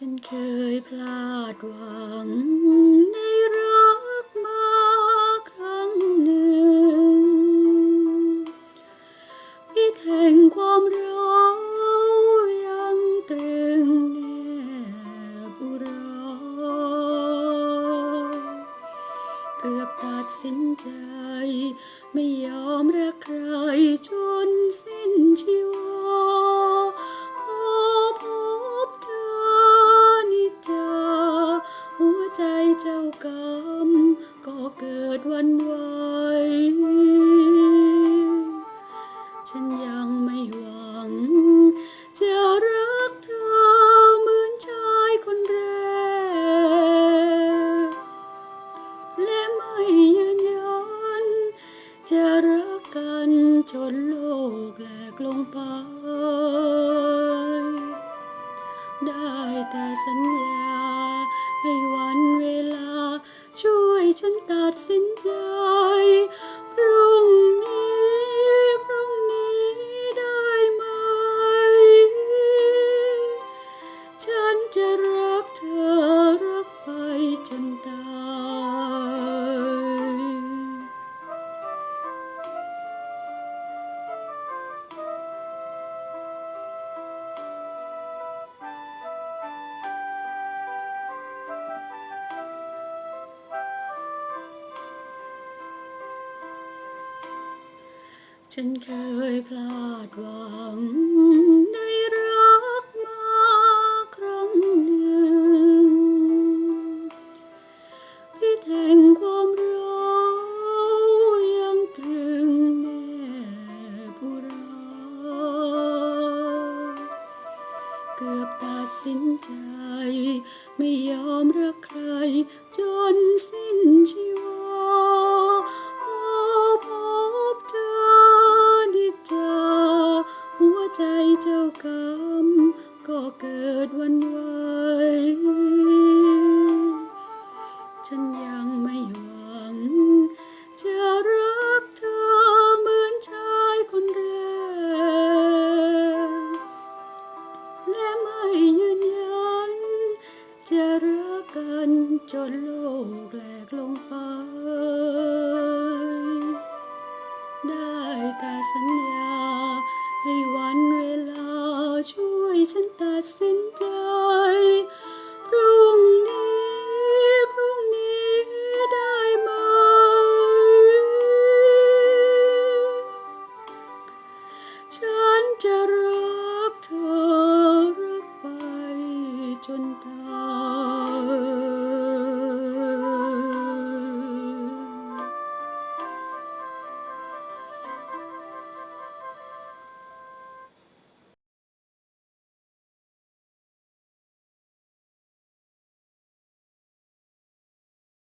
ฉันเคยพลาดหวังในรักมาครั้งหนึ่งพิษแห่งความรักยังตรึงแนบุราเกือบตัดสินใจ ไม่ยอมรักใครจนสิ้นชีวา กรรมก็เกิดวันไหวฉันยังไม่หวัง จะรักเธอเหมือนชายคนแรก และไม่ยืนยัน จะรักกันจนโลกแหลกลงไป ได้แต่สัญญา นจะรักเธอรักไปจนตายฉันเคยพลาดหวังในรัก ใจ ไม่ยอมรักใคร จนสิ้นชีวาพอพบเธอนิจาหัวใจเจ้ากรรมก็เกิดวันวา จะรักกันจนโลกแหลกลงไป ได้แต่สัญญา ให้วันเวลาช่วยฉันตัดสินใจ